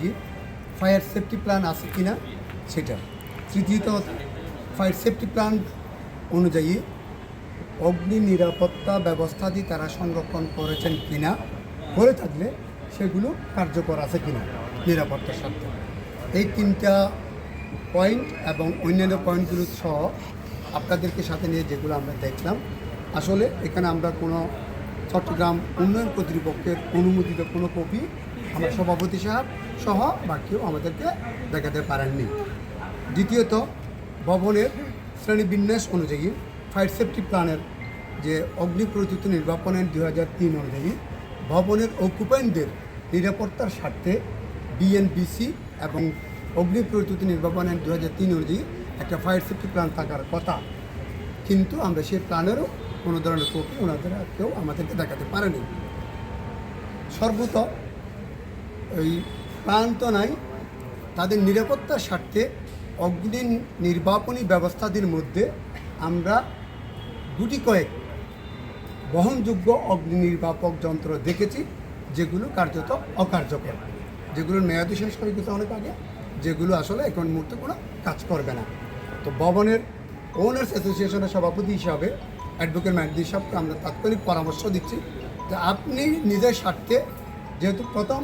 অনুযায়ী fire safety plan আছে কি না সেটা। তৃতীয়ত ফায়ার সেফটি প্ল্যান অনুযায়ী অগ্নি নিরাপত্তা ব্যবস্থাটি তারা সংরক্ষণ করেছেন কিনা? করে থাকলে সেগুলো কার্যকর আছে কিনা? নিরাপত্তার স্বার্থে। এই তিনটা পয়েন্ট এবং অন্যান্য পয়েন্টগুলো সহ আপনাদেরকে সাথে নিয়ে যেগুলো আমরা দেখলাম, আসলে এখানে আমরা কোনো চট্টগ্রাম উন্নয়ন কর্তৃপক্ষের অনুমোদিত কোনো কপি আমরা সভাপতি সাহেব সহ বা কেউ আমাদেরকে দেখাতে পারেননি। দ্বিতীয়ত, ভবনের শ্রেণীবিন্যাস অনুযায়ী ফায়ার সেফটি প্ল্যানের যে অগ্নি প্রযুক্তি নির্বাপনের দু হাজার তিন অনুযায়ী ভবনের অকুপেন্টদের নিরাপত্তার স্বার্থে বিএনবিসি এবং অগ্নি প্রযুক্তি নির্বাপনের দু হাজার তিন অনুযায়ী একটা ফায়ার সেফটি প্ল্যান থাকার কথা। কিন্তু আমরা সেই প্ল্যানেরও কোনো ধরনের কপি ওনাদের কেউ আমাদেরকে দেখাতে পারেনি। সর্বত তো নাই, তাদের নিরাপত্তার স্বার্থে অগ্নি নির্বাপনী ব্যবস্থাদের মধ্যে আমরা গুটি কয়েক বহনযোগ্য অগ্নি নির্বাপক যন্ত্র দেখেছি, যেগুলো কার্যত অকার্যকর, যেগুলোর মেয়াদি শেষ হয়ে গেছে অনেক আগে, যেগুলো আসলে এখন মুহূর্তে কোনো কাজ করবে না। তো ভবনের ওনার্স অ্যাসোসিয়েশনের সভাপতি হিসাবে অ্যাডভোকেট ম্যান্ডি সাহেবকে আমরা তাৎক্ষণিক পরামর্শ দিচ্ছি যে আপনি নিজের স্বার্থে, যেহেতু প্রথম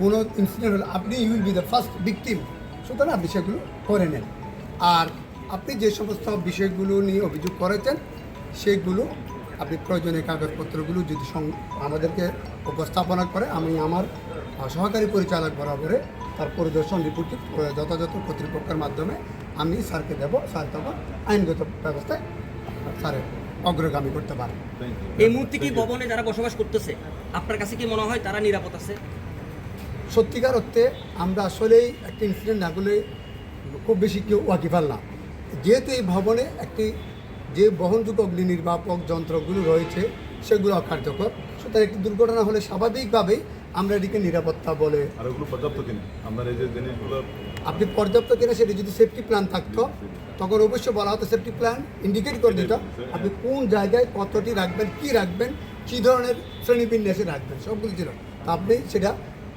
কোনো ইনসিডেন্ট হলে আপনি you'll be the first victim সুতরাং আপনি সেগুলো করে নেন। আর আপনি যে সমস্ত বিষয়গুলো নিয়ে অভিযোগ করেছেন, সেগুলো আপনি প্রয়োজনীয় কাগজপত্রগুলো যদি আমাদেরকে উপস্থাপনা করে, আমি আমার সহকারী পরিচালক বরাবরে তার পরিদর্শন রিপোর্টটি যথাযথ কর্তৃপক্ষের মাধ্যমে আমি স্যারকে দেব, স্যার তখন আইনগত ব্যবস্থায় স্যারের অগ্রগামী করতে পারে। এই মুহূর্তে কি ভবনে যারা বসবাস করতেছে, আপনার কাছে কি মনে হয় তারা নিরাপদ আছে? সত্যিকার অর্থে আমরা আসলেই একটা ইনসিডেন্ট না করলে খুব বেশি কেউ ওয়াকিফাল না। যেহেতু এই ভবনে একটি যে বহনযোগ্য অগ্নি নির্বাপক যন্ত্রগুলো রয়েছে সেগুলো অকার্যকর। সুতরাং একটি দুর্ঘটনা হলে স্বাভাবিকভাবেই আমরা এটিকে নিরাপত্তা বলে আর ওগুলো পর্যাপ্ত কিনা? আপনার এই যে জিনিসগুলো আপনি পর্যাপ্ত কিনা সেটি যদি সেফটি প্ল্যান থাকতো তখন অবশ্যই বলা হতো সেফটি প্ল্যান ইন্ডিকেট করে দিত আপনি কোন জায়গায় কতটি রাখবেন কি রাখবেন কী ধরনের শ্রেণীবিন্যাসে রাখবেন সবগুলো ছিল। তা আপনি সেটা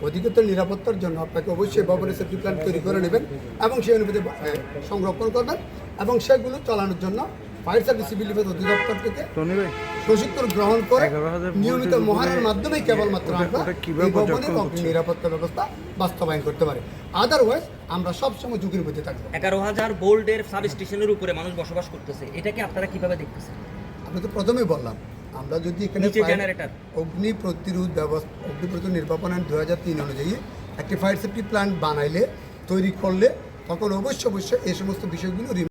অধিকতর নিরাপত্তার জন্য আপনাকে অবশ্যই ভবনের সেফটি প্ল্যান তৈরি করে নেবেন এবং সেই অনুপাতে সংরক্ষণ করবেন এবং সেগুলো চালানোর জন্য ফায়ার সার্ভিস সিভিল ডিফেন্স অধিদপ্তর থেকে প্রশিক্ষণ গ্রহণ করে নিয়মিত মহারের মাধ্যমে কেবলমাত্র আমরা এই ভবনের নিরাপত্তা ব্যবস্থা বাস্তবায়ন করতে পারি। আদারওয়াইজ আমরা সবসময় ঝুঁকির মধ্যে থাকব। এগারো হাজার বোল্ডের সাব স্টেশনের উপরে মানুষ বসবাস করতেছে। এটাকে আপনারা কীভাবে দেখতেছেন? আমি তো প্রথমেই বললাম আমরা যদি এখানে। অগ্নি প্রতিরোধ ব্যবস্থা অগ্নি প্রতিরোধ নির্বাপন আইন দু হাজার তিন অনুযায়ী একটি ফায়ার সেফটি প্ল্যান্ট বানাইলে তৈরি করলে তখন অবশ্য অবশ্যই এই সমস্ত বিষয়গুলো